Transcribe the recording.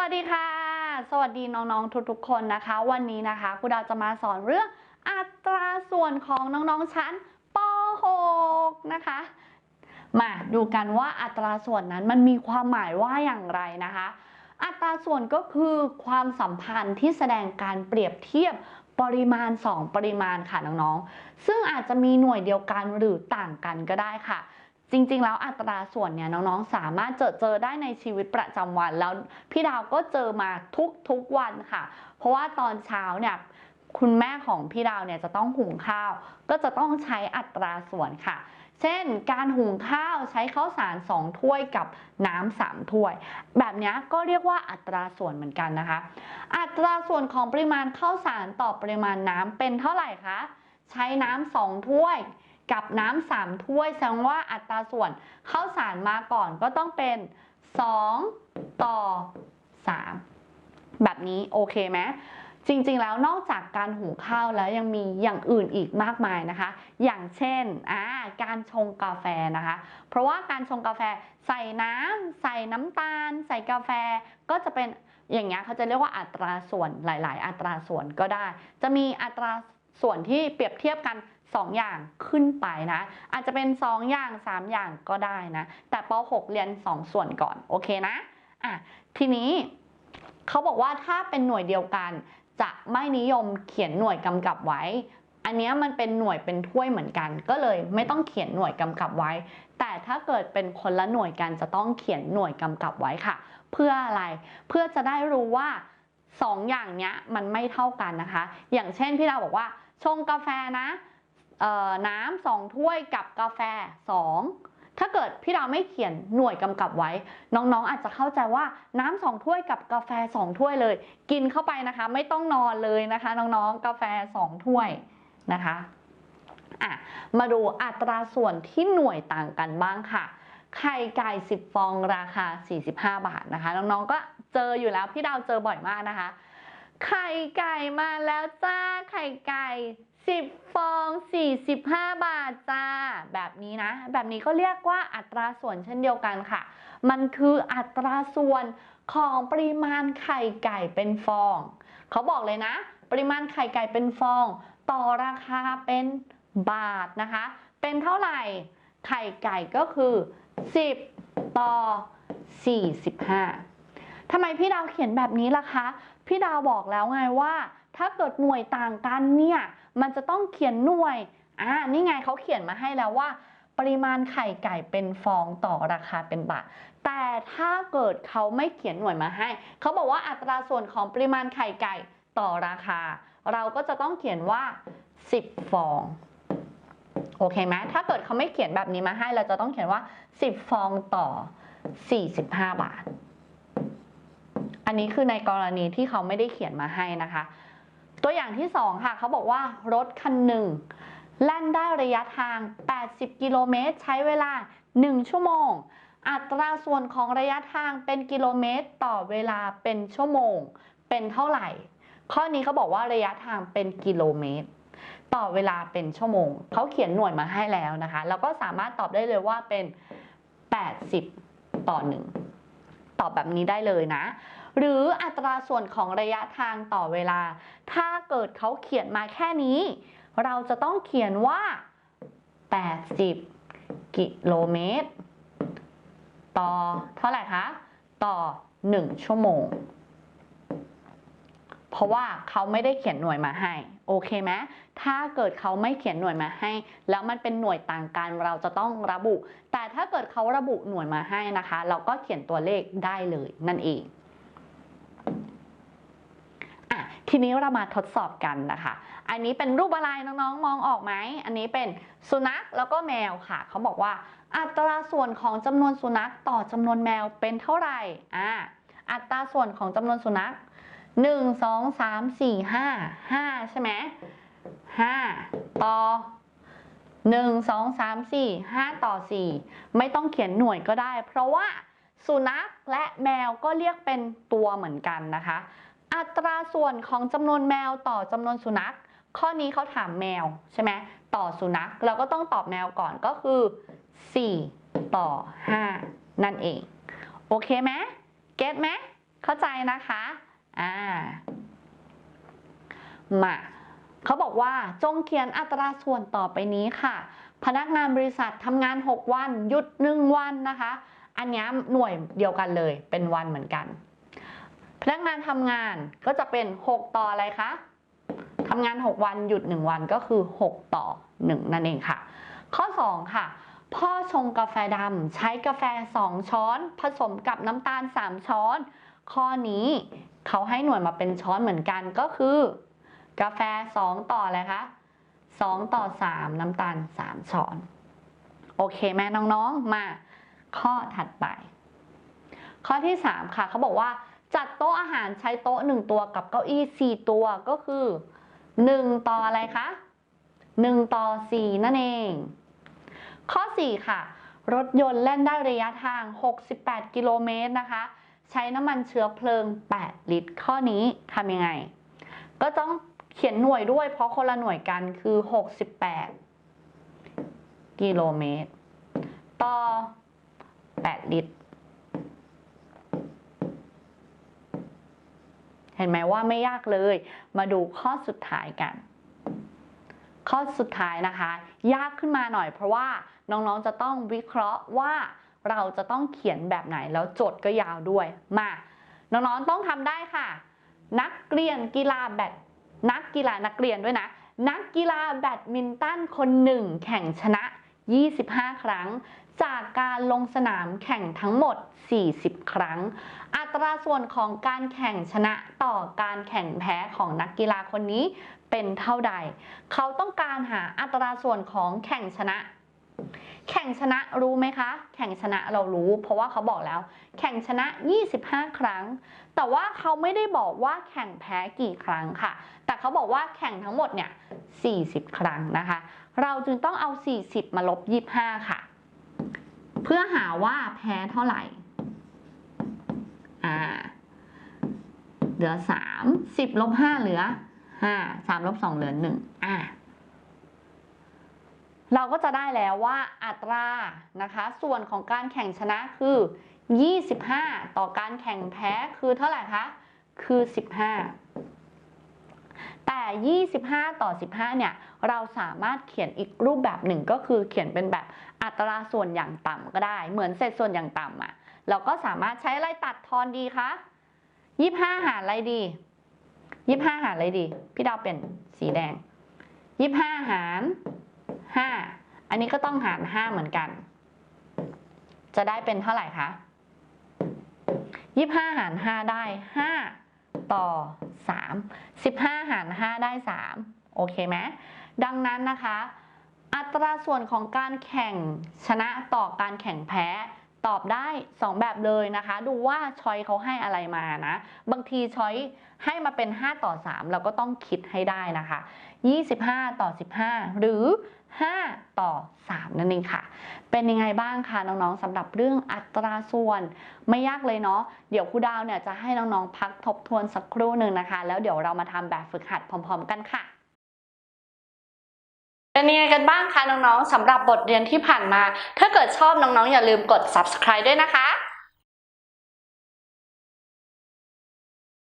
วัสดีค่ะ สวัสดีน้องๆทุกๆคนนะคะ วันนี้นะคะครูดาวจะมาสอนเรื่องอัตราส่วนของน้องๆชั้นป .6 นะคะ มาดูกันว่าอัตราส่วนนั้นมันมีความหมายว่าอย่างไรนะคะ อัตราส่วนก็คือความสัมพันธ์ที่แสดงการเปรียบเทียบปริมาณ 2 ปริมาณค่ะน้องๆ ซึ่งอาจจะมีหน่วยเดียวกันหรือต่างกันก็ได้ค่ะ จริง ๆ แล้วอัตราส่วนเนี่ยน้องๆ สามารถเจอเจอได้ในชีวิตประจำวัน แล้วพี่ดาวก็เจอมาทุกๆวันค่ะ เพราะว่าตอนเช้าเนี่ยคุณแม่ของพี่ดาวเนี่ยจะต้องหุงข้าว ก็จะต้องใช้อัตราส่วนค่ะ เช่น การหุงข้าวใช้ข้าวสาร 2 ถ้วยกับน้ำ3ถ้วย แบบนี้ก็เรียกว่าอัตราส่วนเหมือนกันนะคะ อัตราส่วนของปริมาณข้าวสารต่อปริมาณน้ำเป็นเท่าไหร่คะ ใช้น้ำสองถ้วย กับน้ำสามถ้วย แสดงว่าอัตราส่วนข้าวสารมาก่อนก็ต้องเป็น 2 ต่อ 3 แบบนี้โอเคไหมจริงๆ แล้วนอกจากการหุงข้าวแล้วยังมีอย่างอื่นอีกมากมายนะคะ อย่างเช่นการชงกาแฟนะคะ เพราะว่าการชงกาแฟใส่น้ำใส่น้ำตาล ใส่กาแฟก็จะเป็นอย่างเงี้ยเขาจะเรียกว่าอัตราส่วนหลาย ๆ อัตราส่วนก็ได้ จะมีอัตราส่วนที่เปรียบเทียบกัน 2 อย่างขึ้นไปนะ อาจจะเป็น 2 อย่าง 3 อย่างก็ได้นะ แต่ป .6 เรียน 2 ส่วนก่อน โอเคนะอะทีนี้เขาบอกว่าถ้าเป็นหน่วยเดียวกัน จะไม่นิยมเขียนหน่วยกำกับไว้ อันนี้มันเป็นหน่วยเป็นถ้วยเหมือนกัน ก็เลยไม่ต้องเขียนหน่วยกำกับไว้ แต่ถ้าเกิดเป็นคนละหน่วยกันจะต้องเขียนหน่วยกำกับไว้ค่ะ เพื่ออะไร เพื่อจะได้รู้ว่า2อย่างเนี้ยมันไม่เท่ากันนะคะ อย่างเช่นพี่ดาวบอกว่าชงกาแฟนะ น้ำสองถ้วยกับกาแฟ 2 ถ้าเกิดพี่ดาวไม่เขียนหน่วยกำกับไว้ น้องๆอาจจะเข้าใจว่าน้ำสองถ้วยกับกาแฟ 2 ถ้วยเลย กินเข้าไปนะคะไม่ต้องนอนเลยนะคะ น้องๆกาแฟ 2 ถ้วยนะคะอะมาดูอัตราส่วนที่หน่วยต่างกันบ้างค่ะไข่ไก่ 10 ฟองราคา 45 บาทนะคะ น้องๆก็เจออยู่แล้ว พี่ดาวเจอบ่อยมากนะคะ ไข่ไก่มาแล้วจ้าไข่ไก่ 10 ฟอง 45 บาทจ้า แบบนี้นะ แบบนี้ก็เรียกว่าอัตราส่วนเช่นเดียวกันค่ะ มันคืออัตราส่วนของปริมาณไข่ไก่เป็นฟอง เขาบอกเลยนะ ปริมาณไข่ไก่เป็นฟอง ต่อราคาเป็นบาทนะคะ เป็นเท่าไหร่ ไข่ไก่ก็คือ 10 ต่อ 45ทำไมพี่ดาวเขียนแบบนี้ล่ะคะ พี่ดาวบอกแล้วไงว่า ถ้าเกิดหน่วยต่างกันเนี่ย มันจะต้องเขียนหน่วย อ่า นี่ไงเขาเขียนมาให้แล้วว่า ปริมาณไข่ไก่เป็นฟองต่อราคาเป็นบาท แต่ถ้าเกิดเขาไม่เขียนหน่วยมาให้ เขาบอกว่าอัตราส่วนของปริมาณไข่ไก่ต่อราคา เราก็จะต้องเขียนว่า 10 ฟอง โอเคไหมถ้าเกิดเขาไม่เขียนแบบนี้มาให้ เราจะต้องเขียนว่า 10 ฟองต่อ 45 บาท อันนี้คือในกรณีที่เขาไม่ได้เขียนมาให้นะคะ ตัวอย่างที่ 2 ค่ะเขาบอกว่ารถคันหนึ่งแล่นได้ระยะทาง 80 กิโลเมตร ใช้เวลา 1 ชั่วโมง อัตราส่วนของระยะทางเป็นกิโลเมตร ต่อเวลาเป็นชั่วโมง เป็นเท่าไหร่ ข้อนี้เขาบอกว่าระยะทางเป็นกิโลเมตร ต่อเวลาเป็นชั่วโมง เขาเขียนหน่วยมาให้แล้วนะคะแล้วก็สามารถตอบได้เลยว่าเป็น 80 ต่อ 1 ตอบแบบนี้ได้เลยนะ หรืออัตราส่วนของระยะทางต่อเวลา ถ้าเกิดเขาเขียนมาแค่นี้ เราจะต้องเขียนว่า 80 กิโลเมตร ต่อเท่าไหร่คะ ต่อ 1 ชั่วโมง เพราะว่าเขาไม่ได้เขียนหน่วยมาให้ โอเคไหมถ้าเกิดเขาไม่เขียนหน่วยมาให้ แล้วมันเป็นหน่วยต่างกัน เราจะต้องระบุ แต่ถ้าเกิดเขาระบุหน่วยมาให้นะคะ เราก็เขียนตัวเลขได้เลยนั่นเองอะ ทีนี้เรามาทดสอบกันนะคะ อันนี้เป็นรูปอะไรน้องๆ มองออกไหม อันนี้เป็นสุนัขแล้วก็แมวค่ะ เขาบอกว่า อัตราส่วนของจำนวนสุนัขต่อจำนวนแมวเป็นเท่าไหร่ อ่า อัตราส่วนของจำนวนสุนัขหนึ่งสองสามสี่ห้าห้าใช่ไหมห้าต่อหนึ่งสองสามสี่ห้าต่อสี่ไม่ต้องเขียนหน่วยก็ได้ เพราะว่าสุนัขและแมวก็เรียกเป็นตัวเหมือนกันนะคะ อัตราส่วนของจำนวนแมวต่อจำนวนสุนัข ข้อนี้เขาถามแมวใช่ไหมต่อสุนัขเราก็ต้องตอบแมวก่อนก็คือ 4 ต่อ 5 นั่นเอง โอเคไหมเก็ตไหมเข้าใจนะคะอ่ามาเขาบอกว่าจงเขียนอัตราส่วนต่อไปนี้ค่ะ พนักงานบริษัททำงาน 6 วัน หยุด 1 วันนะคะ อันนี้หน่วยเดียวกันเลยเป็นวันเหมือนกัน พนักงานทำงานก็จะเป็น 6 ต่ออะไรคะทำงาน 6 วันหยุด 1 วันก็คือ 6 ต่อ 1 นั่นเองค่ะ ข้อ 2 ค่ะ พ่อชงกาแฟดำใช้กาแฟ 2 ช้อน ผสมกับน้ำตาล 3 ช้อน ข้อนี้เขาให้หน่วยมาเป็นช้อนเหมือนกันก็คือ กาแฟ 2 ต่ออะไรคะ2 ต่อ 3 น้ำตาล 3 ช้อน โอเคไหมน้องๆมาข้อถัดไป ข้อที่ 3 ค่ะเขาบอกว่า จัดโต๊ะอาหารใช้โต๊ะ 1 ตัวกับเก้าอี้ 4 ตัวก็คือ 1 ต่ออะไรคะ 1 ต่อ 4 นั่นเอง ข้อ 4 ค่ะ รถยนต์แล่นได้ระยะทาง 68 กิโลเมตรนะคะ ใช้น้ำมันเชื้อเพลิง 8 ลิตร ข้อนี้ทำยังไง ก็ต้องเขียนหน่วยด้วยเพราะคนละหน่วยกันคือ 68 กิโลเมตร ต่อ 8 ลิตร เห็นไหมว่าไม่ยากเลย มาดูข้อสุดท้ายกันข้อสุดท้ายนะคะ ยากขึ้นมาหน่อยเพราะว่าน้องๆจะต้องวิเคราะห์ว่าเราจะต้องเขียนแบบไหนแล้วโจทย์ก็ยาวด้วยมาน้องๆต้องทำได้ค่ะ นักเรียนกีฬาแบดนักกีฬานักเรียนด้วยนะ นักกีฬาแบดมินตันคนหนึ่งแข่งชนะ 25 ครั้ง จากการลงสนามแข่งทั้งหมด 40 ครั้ง อัตราส่วนของการแข่งชนะต่อการแข่งแพ้ของนักกีฬาคนนี้เป็นเท่าใด เขาต้องการหาอัตราส่วนของแข่งชนะ แข่งชนะรู้ไหมคะ แข่งชนะเรารู้ เพราะว่าเขาบอกแล้ว แข่งชนะ 25 ครั้ง แต่ว่าเขาไม่ได้บอกว่าแข่งแพ้กี่ครั้งค่ะ แต่เขาบอกว่าแข่งทั้งหมดเนี่ย 40 ครั้งนะคะ เราจึงต้องเอา 40 มาลบ 25 ค่ะ เพื่อหาว่าแพ้เท่าไหร่ อ่า เหลือ3 10ลบ5เหลือ5 3ลบ2เหลือ1อ่าเราก็จะได้แล้วว่าอัตรานะคะ ส่วนของการแข่งชนะคือ 25 ต่อการแข่งแพ้คือเท่าไหร่คะ คือ 15 แต่ 25 ต่อ 15 เนี่ย เราสามารถเขียนอีกรูปแบบหนึ่งก็คือเขียนเป็นแบบอัตราส่วนอย่างต่ำก็ได้ เหมือนเศษส่วนอย่างต่ำอะ่ะเราก็สามารถใช้อะไรตัดทอนดีคะ 25 หารอะไรดี 25 หารอะไรดี พี่ดาวเป็นสีแดง 25 หาร 5 อันนี้ก็ต้องหาร 5 เหมือนกัน จะได้เป็นเท่าไหร่คะ25 หาร 5 ได้ 5 ต่อ 3 15 หาร 5 ได้ 3 โอเคไหมดังนั้นนะคะ อัตราส่วนของการแข่งชนะต่อการแข่งแพ้ ตอบได้ 2 แบบเลยนะคะ ดูว่าช้อยเขาให้อะไรมานะ บางทีช้อยให้มาเป็น 5 ต่อ 3 เราก็ต้องคิดให้ได้นะคะ 25 ต่อ 15 หรือ 5 ต่อ 3 นั่นเองค่ะ เป็นยังไงบ้างคะน้องๆสำหรับเรื่องอัตราส่วน ไม่ยากเลยเนาะเดี๋ยวครูดาวเนี่ยจะให้น้องๆพักทบทวนสักครู่หนึ่งนะคะ แล้วเดี๋ยวเรามาทำแบบฝึกหัดพร้อม ๆ กันค่ะ เป็นยังไงกันบ้างคะน้องๆสำหรับบทเรียนที่ผ่านมา ถ้าเกิดชอบน้องๆ อย่าลืมกด subscribe ด้วยนะคะ